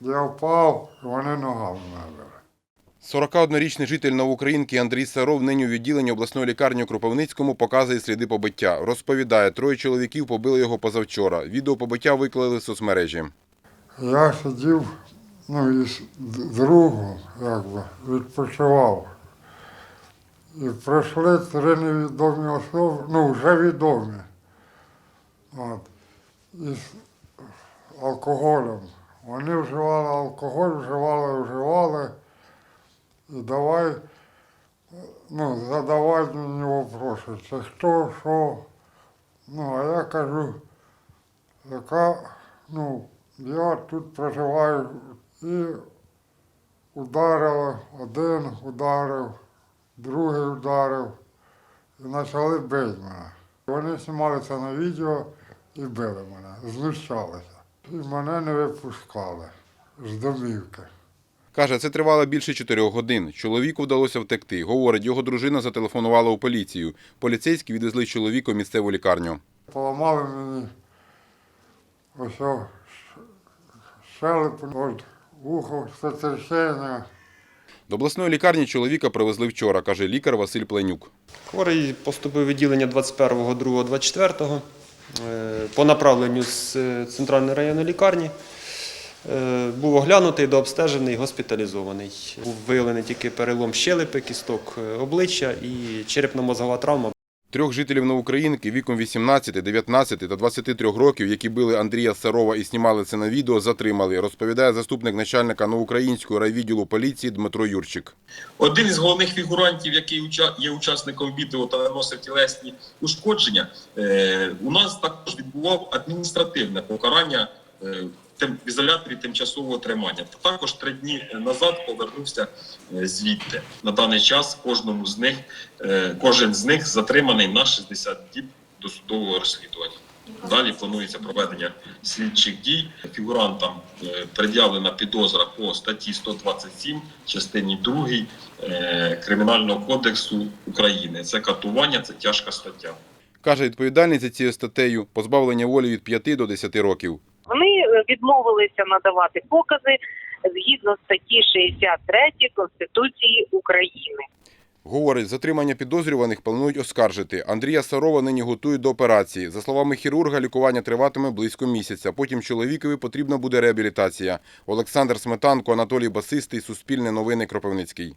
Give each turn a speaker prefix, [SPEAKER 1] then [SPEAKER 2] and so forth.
[SPEAKER 1] Я впав, вони ногами набили.
[SPEAKER 2] 41-річний житель Новоукраїнки Андрій Саров нині у відділенні обласної лікарні у Кропивницькому показує сліди побиття. Розповідає, троє чоловіків побили його позавчора. Відео побиття виклали в соцмережі.
[SPEAKER 1] Я сидів, ну, із другом, якби, відпочивав. І прийшли три невідомі особи, ну, вже відомі. От, із алкоголем. Вони вживали алкоголь, вживали, вживали. І давай, ну, задавай мені вопроси. Це хто, що? Ну, а я кажу, яка, ну, я тут проживаю і ударили, один ударив, другий ударив і почали бити мене. Вони знімали це на відео і били мене, знущалися. І мене не випускали з домівки.
[SPEAKER 2] Каже, це тривало більше чотирьох годин. Чоловіку вдалося втекти. Говорить, його дружина зателефонувала у поліцію. Поліцейські відвезли чоловіка в місцеву лікарню.
[SPEAKER 1] Поламали мені ось о ш- щелепу, от вухо, сотрясення.
[SPEAKER 2] До обласної лікарні чоловіка привезли вчора, каже лікар Василь Пленюк.
[SPEAKER 3] Хворий поступив у відділення 21.02.24 е, по направленню з е, центральної районної лікарні. Е, Був оглянутий, дообстежений, госпіталізований. Був виявлений тільки перелом щелепи, кісток е, обличчя і черепно-мозгова травма.
[SPEAKER 2] Трьох жителів Новоукраїнки віком 18, 19 та 23 років, які били Андрія Сарова і знімали це на відео, затримали, розповідає заступник начальника Новоукраїнського райвідділу поліції Дмитро Юрчик.
[SPEAKER 4] Один із головних фігурантів, який є учасником відео та наносив тілесні ушкодження, е, у нас також відбував адміністративне покарання е, в ізоляторі тимчасового тримання. Також три дні назад повернувся е, звідти. На даний час кожному з них, е, кожен з них затриманий на 60 діб до судового розслідування. Далі планується проведення слідчих дій. Фігурантам е, пред'явлена підозра по статті 127, частині 2 е, Кримінального кодексу України. Це катування, це тяжка стаття.
[SPEAKER 2] Каже, відповідальність за цією статтею – позбавлення волі від 5 до 10 років.
[SPEAKER 5] Відмовилися надавати покази згідно статті 63 Конституції України.
[SPEAKER 2] Говорить, затримання підозрюваних планують оскаржити. Андрія Сарова нині готують до операції. За словами хірурга, лікування триватиме близько місяця. Потім чоловікові потрібна буде реабілітація. Олександр Сметанко, Анатолій Басистий, Суспільне новини Кропивницький.